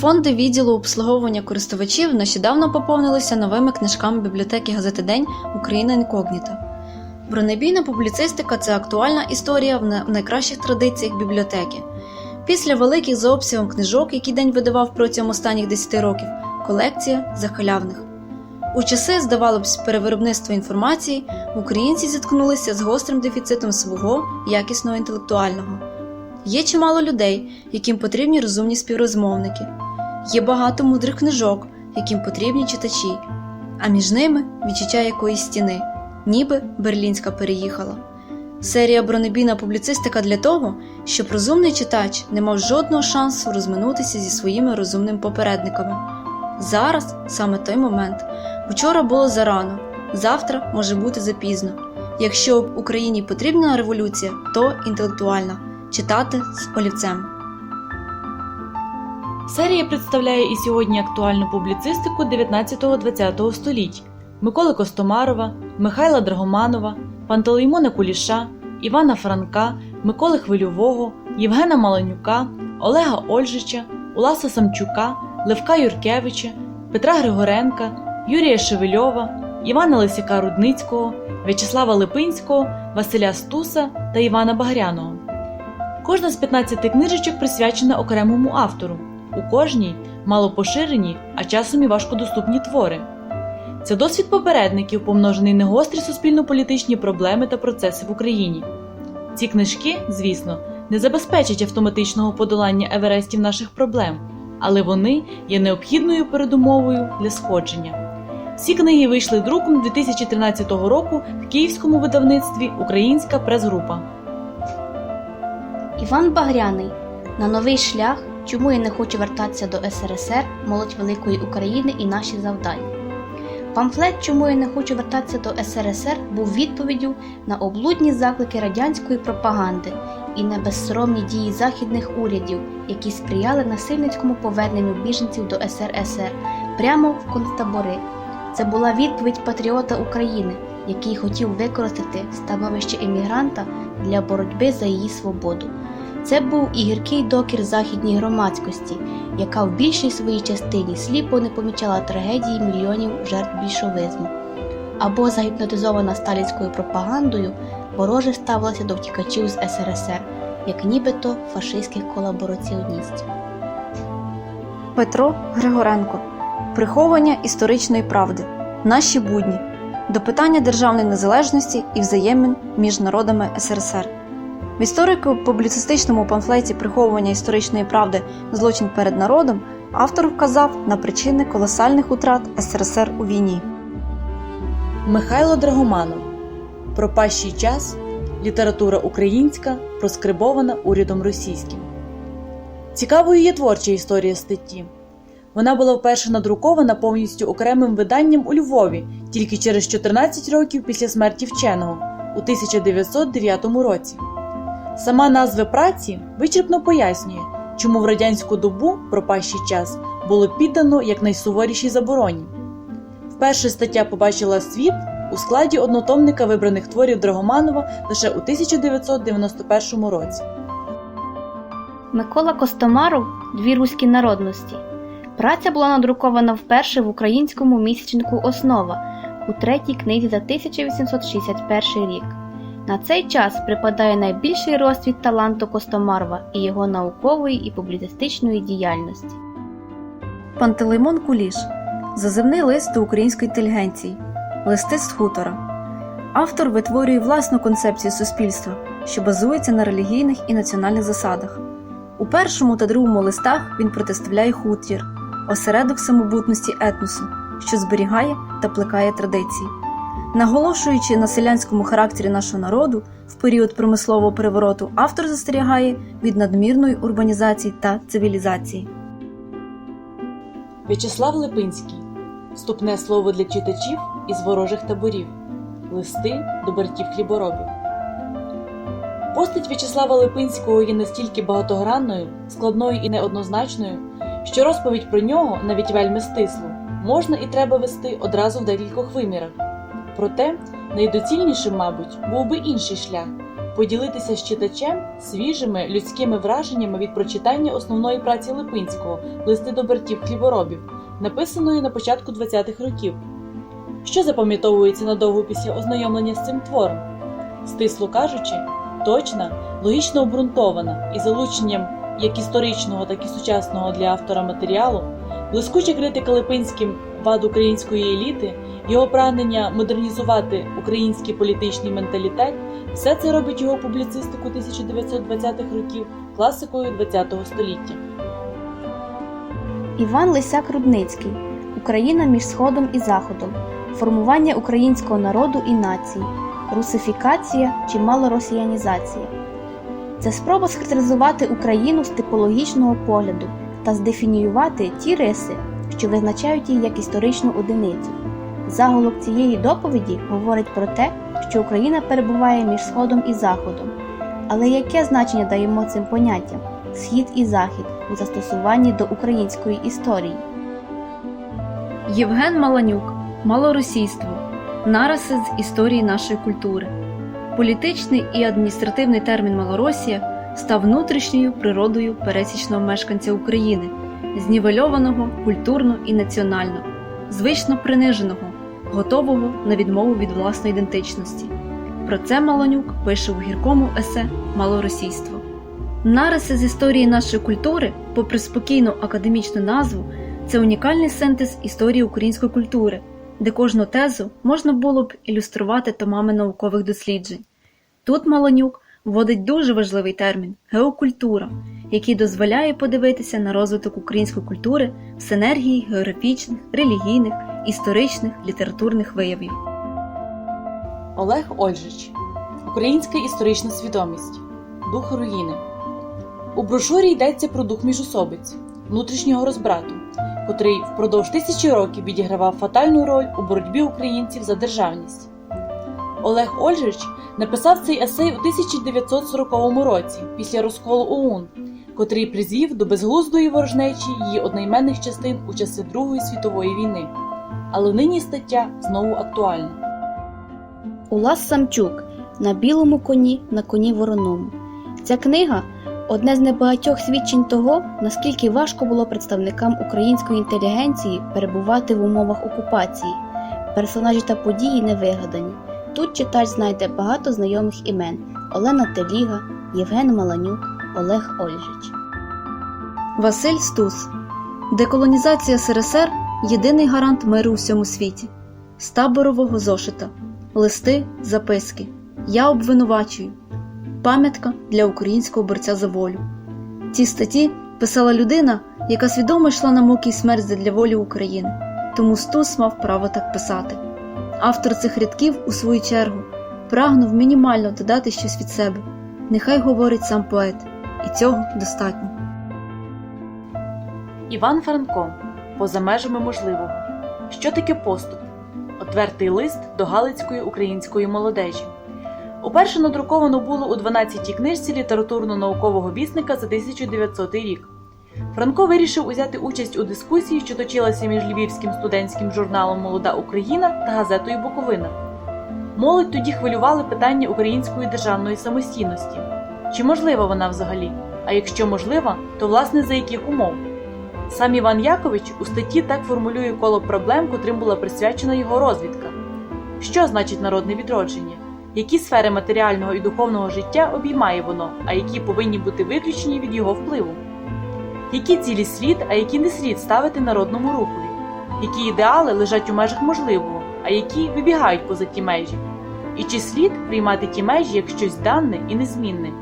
Фонди відділу обслуговування користувачів нещодавно поповнилися новими книжками бібліотеки газети День Україна інкогніта. Бронебійна публіцистика це актуальна історія в найкращих традиціях бібліотеки. Після великих за обсягом книжок, які день видавав протягом останніх 10 років, колекція захалявних. У часи, здавалося б, перевиробництва інформації українці зіткнулися з гострим дефіцитом свого якісного інтелектуального. Є чимало людей, яким потрібні розумні співрозмовники. Є багато мудрих книжок, яким потрібні читачі, а між ними відчуття якоїсь стіни, ніби Берлінська переїхала. Серія бронебійна публіцистика для того, щоб розумний читач не мав жодного шансу розминутися зі своїми розумними попередниками. Зараз саме той момент. Вчора було зарано, завтра може бути запізно. Якщо в Україні потрібна революція, то інтелектуальна читати з олівцем. Серія представляє і сьогодні актуальну публіцистику 19-20 століть Миколи Костомарова, Михайла Драгоманова, Пантелеймона Куліша, Івана Франка, Миколи Хвильового, Євгена Маланюка, Олега Ольжича, Уласа Самчука, Левка Юркевича, Петра Григоренка, Юрія Шевельова, Івана Лисяка Рудницького, В'ячеслава Липинського, Василя Стуса та Івана Багряного. Кожна з 15 книжечок присвячена окремому автору. У кожній мало поширені, а часом і важкодоступні твори. Це досвід попередників, помножений на гострі суспільно-політичні проблеми та процеси в Україні. Ці книжки, звісно, не забезпечать автоматичного подолання еверестів наших проблем, але вони є необхідною передумовою для сходження. Всі книги вийшли друком 2013 року в київському видавництві Українська прес-група. Іван Багряний на новий шлях, чому я не хочу вертатися до СРСР, молодь великої України і наші завдання. Памфлет, чому я не хочу вертатися до СРСР, був відповіддю на облудні заклики радянської пропаганди і на безсоромні дії західних урядів, які сприяли насильницькому поверненню біженців до СРСР прямо в концтабори. Це була відповідь патріота України, який хотів використати становище емігранта для боротьби за її свободу. Це був і гіркий докір західній громадськості, яка в більшій своїй частині сліпо не помічала трагедії мільйонів жертв більшовизму, або загіпнотизована сталінською пропагандою, вороже ставилася до втікачів з СРСР, як нібито фашистських колабораціоністів. Петро Григоренко Приховування історичної правди. Наші будні. До питання державної незалежності і взаємин між народами СРСР. В історико-публіцистичному памфлеті Приховування історичної правди Злочин перед народом автор вказав на причини колосальних утрат СРСР у війні. Михайло Драгоманов Пропащий час. Література українська, проскрибована урядом російським. Цікавою є творча історія статті. Вона була вперше надрукована повністю окремим виданням у Львові тільки через 14 років після смерті вченого у 1909 році. Сама назва праці вичерпно пояснює, чому в радянську добу пропащий час було піддано як найсуворішій забороні. Вперше стаття побачила світ у складі однотомника вибраних творів Драгоманова лише у 1991 році. Микола Костомаров Дві руські народності. Праця була надрукована вперше в українському місячнику Основа у третій книзі за 1861 рік. На цей час припадає найбільший розцвіт таланту Костомарова і його наукової і публіцистичної діяльності. Пантелеймон Куліш Зазивний лист до української інтелігенції. Листи з хутора. Автор витворює власну концепцію суспільства, що базується на релігійних і національних засадах. У першому та другому листах він протиставляє хутір, осередок самобутності етносу, що зберігає та плекає традиції. Наголошуючи на селянському характері нашого народу в період промислового перевороту, автор застерігає від надмірної урбанізації та цивілізації. В'ячеслав Липинський Вступне слово для читачів із ворожих таборів. Листи до братів хліборобів. Постать В'ячеслава Липинського є настільки багатогранною, складною і неоднозначною, що розповідь про нього навіть вельми стисло, можна і треба вести одразу в декількох вимірах. Проте найдоцільнішим, мабуть, був би інший шлях поділитися з читачем свіжими людськими враженнями від прочитання основної праці Липинського Листи до братів хліборобів, написаної на початку 20-х років. Що запам'ятовується надовго після ознайомлення з цим твором? Стисло кажучи, точна, логічно обґрунтована і залученням як історичного, так і сучасного для автора матеріалу, блискуча критика Липинським вад української еліти, його прагнення модернізувати український політичний менталітет, все це робить його публіцистику 1920-х років класикою ХХ століття. Іван Лисяк Рудницький Україна між Сходом і Заходом. Формування українського народу і нації, русифікація чи малоросіянізація. Це спроба схарактеризувати Україну з типологічного погляду та здефініювати ті риси, що визначають її як історичну одиницю. Заголовок цієї доповіді говорить про те, що Україна перебуває між Сходом і Заходом. Але яке значення даємо цим поняттям Схід і Захід у застосуванні до української історії? Євген Маланюк Малоросійство нариси з історії нашої культури. Політичний і адміністративний термін Малоросія став внутрішньою природою пересічного мешканця України, знівельованого культурно і національно, звично приниженого, готового на відмову від власної ідентичності. Про це Маланюк пише у гіркому есе Малоросійство. Нариси з історії нашої культури, попри спокійну академічну назву, це унікальний синтез історії української культури, де кожну тезу можна було б ілюструвати томами наукових досліджень. Тут Малонюк вводить дуже важливий термін геокультура, який дозволяє подивитися на розвиток української культури в синергії географічних, релігійних, історичних, літературних виявів. Олег Ольжич Українська історична свідомість Дух руїни. У брошурі йдеться про дух міжособиць, внутрішнього розбрату, котрий впродовж тисячі років відігравав фатальну роль у боротьбі українців за державність. Олег Ольжич написав цей есей у 1940 році після розколу ОУН, котрий призвів до безглуздої ворожнечі її одноіменних частин у часи Другої світової війни. Але нині стаття знову актуальна. Улас Самчук на білому коні на коні вороному. Ця книга одне з небагатьох свідчень того, наскільки важко було представникам української інтелігенції перебувати в умовах окупації. Персонажі та події не вигадані. Тут читач знайде багато знайомих імен: Олена Теліга, Євген Маланюк, Олег Ольжич. Василь Стус Деколонізація СРСР єдиний гарант миру у всьому світі. З таборового зошита. Листи, записки. Я обвинувачую. Пам'ятка для українського борця за волю. Ці статті писала людина, яка свідомо йшла на муки й смерть для волі України. Тому Стус мав право так писати. Автор цих рядків, у свою чергу, прагнув мінімально додати щось від себе. Нехай говорить сам поет, і цього достатньо. Іван Франко поза межами можливого. Що таке поступ? Отвертий лист до Галицької української молодежі. Уперше надруковано було у 12-й книжці літературно-наукового вісника за 1900 рік. Франко вирішив узяти участь у дискусії, що точилася між львівським студентським журналом Молода Україна та газетою Буковина. Молодь тоді хвилювали питання української державної самостійності. Чи можлива вона взагалі? А якщо можлива, то власне за яких умов? Сам Іван Якович у статті так формулює коло проблем, котрим була присвячена його розвідка. Що значить народне відродження? Які сфери матеріального і духовного життя обіймає воно, а які повинні бути виключені від його впливу? Які цілі слід, а які не слід ставити народному рухові? Які ідеали лежать у межах можливого, а які вибігають поза ті межі? І чи слід приймати ті межі як щось дане і незмінне?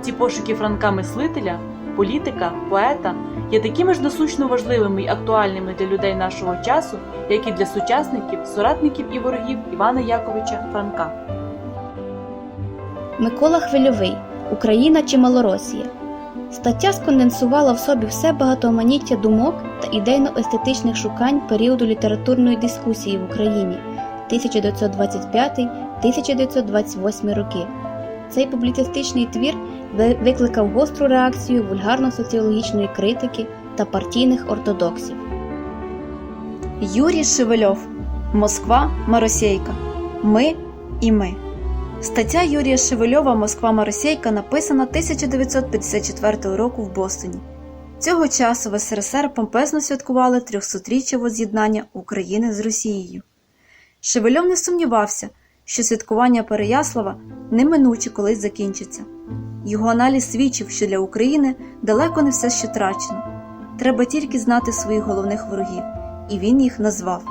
Ці пошуки Франка мислителя, політика, поета є такими ж насущно важливими і актуальними для людей нашого часу, як і для сучасників, соратників і ворогів Івана Яковича Франка. Микола Хвильовий Україна чи Малоросія. Стаття сконденсувала в собі все багатоманіття думок та ідейно-естетичних шукань періоду літературної дискусії в Україні 1925-1928 роки. Цей публіцистичний твір викликав гостру реакцію вульгарно-соціологічної критики та партійних ортодоксів. Юрій Шевельов Москва Маросейка. Ми і ми. Стаття Юрія Шевельова Москва Маросейка написана 1954 року в Бостоні. Цього часу в СРСР помпезно святкували 300-річчя воз'єднання України з Росією. Шевельов не сумнівався, що святкування Переяслава неминуче колись закінчиться. Його аналіз свідчив, що для України далеко не все ще трачено. Треба тільки знати своїх головних ворогів, і він їх назвав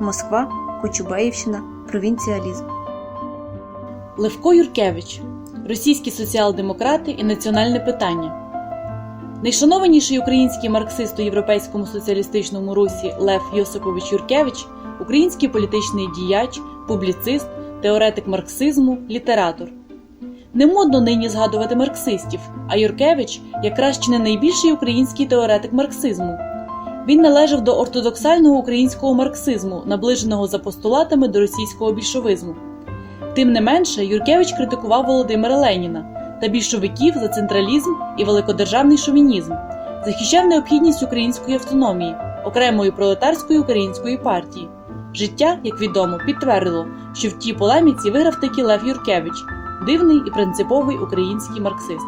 Москва, Кочубеївщина, провінціалізм. Левко Юркевич, російські соціал-демократи і національне питання. Найшанованіший український марксист у європейському соціалістичному русі Лев Йосипович Юркевич, український політичний діяч, публіцист, теоретик марксизму, літератор. Не модно нині згадувати марксистів, а Юркевич якраз чи не найбільший український теоретик марксизму. Він належав до ортодоксального українського марксизму, наближеного за постулатами до російського більшовизму. Тим не менше, Юркевич критикував Володимира Леніна та більшовиків за централізм і великодержавний шовінізм, захищав необхідність української автономії, окремої пролетарської української партії. Життя, як відомо, підтвердило, що в тій полеміці виграв таки Лев Юркевич, дивний і принциповий український марксист.